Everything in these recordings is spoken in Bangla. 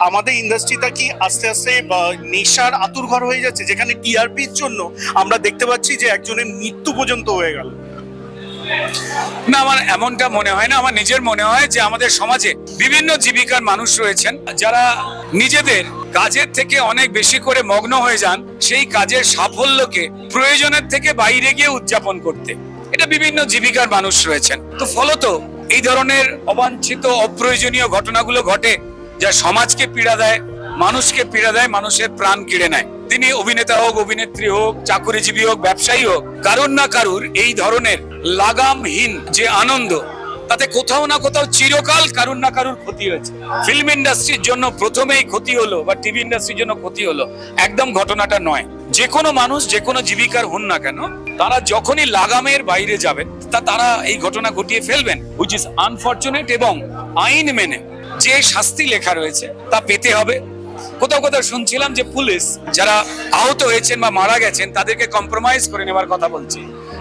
আমাদের ইন্ডাস্ট্রিটা কি আস্তে আস্তে নেশার আতুরঘর হয়ে যাচ্ছে? যেখানে টিআরপির জন্য আমরা দেখতে পাচ্ছি যে একজনের মৃত্যু পর্যন্ত হয়ে গেল। না, আমার এমনটা মনে হয় না। আমার নিজের মনে হয় যে আমাদের সমাজে বিভিন্ন জীবিকার মানুষ রয়েছেন, যারা নিজেদের কাজের থেকে অনেক বেশি করে মগ্ন হয়ে যান, সেই কাজের সাফল্যকে প্রয়োজনের থেকে বাইরে গিয়ে উদযাপন করতে। এটা বিভিন্ন জীবিকার মানুষ রয়েছেন। তো ফলত এই ধরনের অবাঞ্ছিত, অপ্রয়োজনীয় ঘটনাগুলো ঘটে। যা সমাজকে পীড়া দেয়, মানুষকে পীড়া দেয়, মানুষের প্রাণ কেড়ে নেয়। তিনি অভিনেতা হোক, অভিনেত্রী হোক, চাকুরিজীবী হোক, ব্যবসায়ী হোক, কারুর না কারুর এই ধরনের লাগামহীন যে আনন্দ, তাতে কোথাও না কোথাও চিরকাল কারুর না কারুর ক্ষতি হয়েছে। ফিল্ম ইন্ডাস্ট্রির জন্য প্রথমেই ক্ষতি হলো, বা টিভি ইন্ডাস্ট্রির জন্য ক্ষতি হলো, একদম ঘটনাটা নয়। যে কোনো মানুষ, যে কোনো জীবিকার হন না কেন, তারা যখনই লাগামের বাইরে যাবেন, তা তারা এই ঘটনা ঘটিয়ে ফেলবেন হুইচ ইজ আনফর্চুনেট এবং আইন মেনে। যে শাস্তি লেখা রয়েছে তা পেতে হবে। কোথাও কোথাও শুনছিলাম যে পুলিশ যারা আহত হয়েছেন বা মারা গেছেন, তাদেরকে কম্প্রোমাইজ করে নেওয়ার কথা বলছি।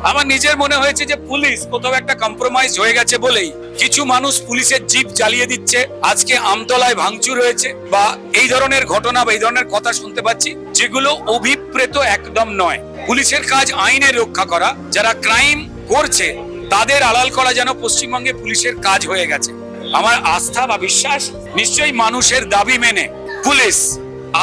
আমার নিজের মনে হয়েছে যে পুলিশ কোথাও একটা কম্প্রোমাইজ হয়ে গেছে বলেই কিছু মানুষ পুলিশের জিপ জ্বালিয়ে দিচ্ছে। আজকে আমতলায় ভাঙচুর হয়েছে বা এই ধরনের ঘটনা বা এই ধরনের কথা শুনতে পাচ্ছি, যেগুলো অভিপ্রেত একদম নয়। পুলিশের কাজ আইনের রক্ষা করা, যারা ক্রাইম করছে, তাদের আড়াল করা যেন পশ্চিমবঙ্গে পুলিশের কাজ হয়ে গেছে। আমার আস্থা বা বিশ্বাস নিশ্চয়ই মানুষের দাবি মেনে পুলিশ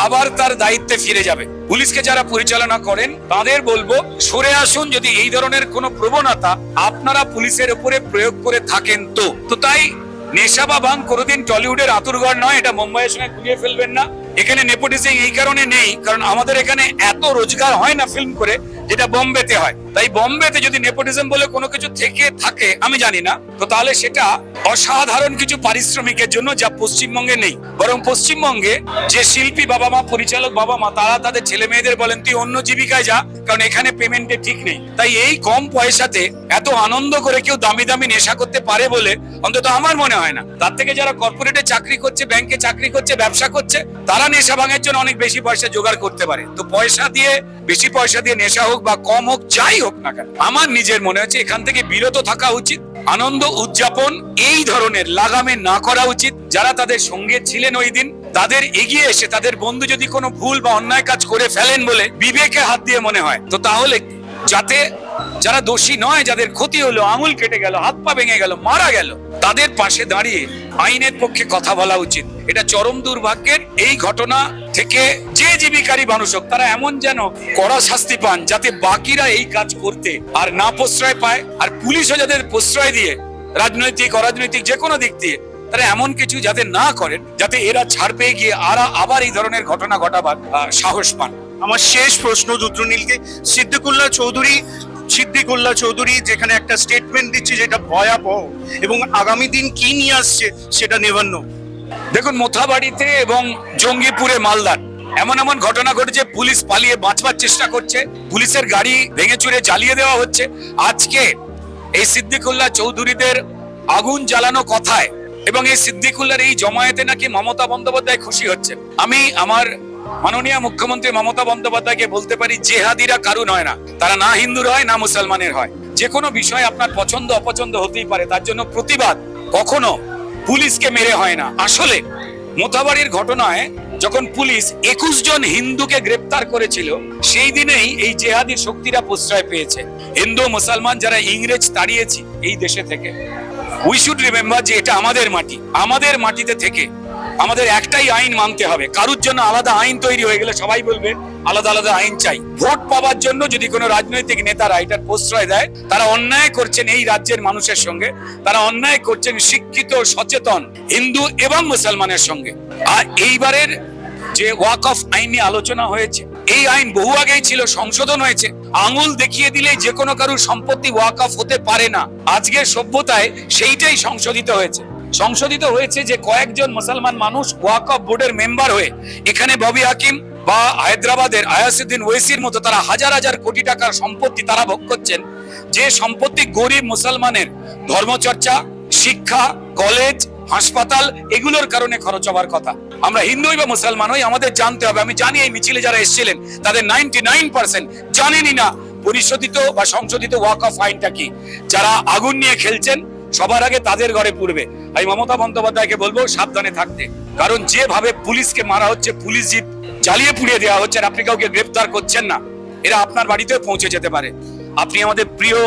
আবার তার দায়িত্বে ফিরে যাবে। পুলিশকে যারা পরিচালনা করেন, তাদের বলব, সরে আসুন যদি এই ধরনের কোনো প্রবণতা আপনারা পুলিশের উপরে প্রয়োগ করে থাকেন তো। তো তাই নেশা বা ভাঙ কোনোদিন টলিউডের আতুরঘর নয়, এটা মুম্বাইয়ের সঙ্গে গুলিয়ে ফেলবেন না। এখানে নেপোটিজম এই কারণে নেই, কারণ আমাদের এখানে এত রোজগার হয় না ফিল্ম করে। যেটা বোম্বেতে হয়। তাই বোম্বেতে যদি নেপোটিজম বলে কোনো কিছু থেকে থাকে, আমি জানি না। তো তাহলে সেটা অসাধারণ কিছু পারিশ্রমিকের জন্য যা পশ্চিমবঙ্গে নেই। বরং পশ্চিমবঙ্গে যে শিল্পী বাবা মা, পরিচালক বাবা মা, তারা তাদের ছেলে মেয়েদের বলেন, তুই অন্য জীবিকায় যা, কারণ এখানে পেমেন্টে ঠিক নেই। তাই এই কম পয়সাতে এত আনন্দ করে কেউ দামি দামি নেশা করতে পারে বলে অন্তত আমার মনে হয় না। তার থেকে যারা কর্পোরেটে চাকরি করছে ব্যাংকে চাকরি করছে, ব্যবসা করছে, তারা নেশা ভাঙের জন্য অনেক বেশি পয়সা জোগাড় করতে পারে। তো পয়সা দিয়ে, বেশি পয়সা দিয়ে নেশা হোক বা কম হোক, যাই হোক না কেন, আমার নিজের মনে হচ্ছে এখান থেকে বিরত থাকা উচিত, আনন্দ উদযাপন এই ধরনের লাগামে না করা উচিত। যারা তাদের সঙ্গে ছিলেন ওই দিন, তাদের এগিয়ে এসে তাদের বন্ধু যদি কোনো ভুল বা অন্যায় কাজ করে ফেলেন বলে বিবেকে হাত দিয়ে মনে হয়, তো তাহলে যাতে যারা দোষী নয়, যাদের ক্ষতি হলো, আঙুল কেটে গেল, হাত পা ভেঙে গেল, মারা গেল, তাদের পাশে দাঁড়িয়ে আইনের পক্ষে কথা বলা উচিত। এটা চরম দুর্ভাগ্যের এই ঘটনা থেকে যে জীবিকারী মানুষ হোক, তারা এমন যেন কড়া শাস্তি পান যাতে বাকিরা এই কাজ করতে আর না প্রশ্রয় পায়, আর পুলিশও যাদের প্রশ্রয় দিয়ে, রাজনৈতিক, অরাজনৈতিক যে কোনো দিক দিয়ে, তারা এমন কিছু যাতে না করেন, যাতে এরা ছাড় পেয়ে গিয়ে আর আবার এই ধরনের ঘটনা ঘটাবার সাহস পান। আমার শেষ প্রশ্ন রুদ্রনীলকে। সিদ্দিকুল্লাহ চৌধুরী সিদ্দিকুল্লাহ চৌধুরী যেখানে একটা স্টেটমেন্ট দিচ্ছে যেটা ভয়াবহ এবং আগামী দিন কি নিয়ে আসছে সেটা নেভান্ন। দেখুন, মোথাবাড়িতে এবং জঙ্গিপুরে মালদার এমন এমন ঘটনা ঘটেছে, পুলিশ পালিয়ে বাঁচবার চেষ্টা করছে, পুলিশের গাড়ি ভেঙে চুরে জ্বালিয়ে দেওয়া হচ্ছে। আজকে এই সিদ্দিকুল্লাহ চৌধুরীদের আগুন জ্বালানো কথায় এবং এই সিদ্দিকুল্লার এই জমায়েতে নাকি মমতা বন্দ্যোপাধ্যায় খুশি হচ্ছে আমি আমার মাননীয় মুখ্যমন্ত্রী মমতা বন্দ্যোপাধ্যায়কে বলতে পারি, জেহাদিরা কারু নয় না। তারা না হিন্দুর হয়, না মুসলমানের হয়। যে কোনো বিষয় আপনার পছন্দ, অপছন্দ হতেই পারে। তার জন্য প্রতিবাদ কখনো পুলিশকে মেরে হয় না। আসলে মোথাবাড়ির ঘটনায় যখন পুলিশ একুশ জন হিন্দুকে গ্রেপ্তার করেছিল, সেই দিনেই এই জেহাদি শক্তিরা প্রশ্রয় পেয়েছে। হিন্দু, মুসলমান যারা ইংরেজ তাড়িয়েছি এই দেশে থেকে। উই শুড রিমেম্বার যে এটা আমাদের মাটি। আমাদের মাটিতে থেকে। আমাদের একটাই আইন মানতে হবে। কারুর জন্য আলাদা আইন তৈরি হয়ে গেলে সবাই বলবে, আলাদা আলাদা আইন চাই। ভোট পাওয়ার জন্য যদি কোনো রাজনৈতিক নেতারা এটার প্রশ্রয় দেয়, তারা অন্যায় করছেন এই রাজ্যের মানুষের সঙ্গে, তারা অন্যায় করছেন শিক্ষিত, সচেতন হিন্দু এবং মুসলমানের সঙ্গে। আর এইবারের যে ওয়াক অফ আইন নিয়ে আলোচনা হয়েছে, এই আইন বহু আগেই ছিল, সংশোধন হয়েছে। আঙুল দেখিয়ে দিলে যে কোনো কারুর সম্পত্তি ওয়াক অফ হতে পারে না। আজকের সভ্যতায় সেইটাই সংশোধিত হয়েছে। সংশোধিত হয়েছে যে কয়েকজন মুসলমান মানুষ ওয়াক অফ বোর্ডের মেম্বার হয়ে এখানে ববি হাকিম বা হায়দ্রাবাদের আয়াসুদ্দিন ওয়েসির মতো তারা হাজার হাজার কোটি টাকার সম্পত্তি তারা ভোগ করছেন। যে সম্পত্তি গরিব মুসলমানের ধর্মচর্চা, শিক্ষা, কলেজ, হাসপাতাল, এগুলোর কারণে খরচ হওয়ার কথা। আমরা হিন্দুই বা মুসলমান হই, আমাদের জানতে হবে। আমি জানি এই মিছিলে যারা এসেছিলেন, তাদের নাইনটি নাইন পার্সেন্ট জানেনই না পরিশোধিত বা সংশোধিত ওয়াক অফ আইনটা কি। যারা আগুন নিয়ে খেলছেন সবার আগে তাদের ঘরে পুরবে আমি মমতা বন্দ্যোপাধ্যায়কে বলব, সাবধানে থাকতে। কারণ যেভাবে পুলিশকে মারা হচ্ছে, পুলিশ জিপ জ্বালিয়ে পুড়িয়ে দেওয়া হচ্ছে, আর আপনি কাউকে গ্রেপ্তার করছেন না, এরা আপনার বাড়িতেও পৌঁছে যেতে পারে। আপনি আমাদের প্রিয়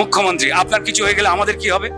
মুখ্যমন্ত্রী, আপনার কিছু হয়ে গেলে আমাদের কি হবে?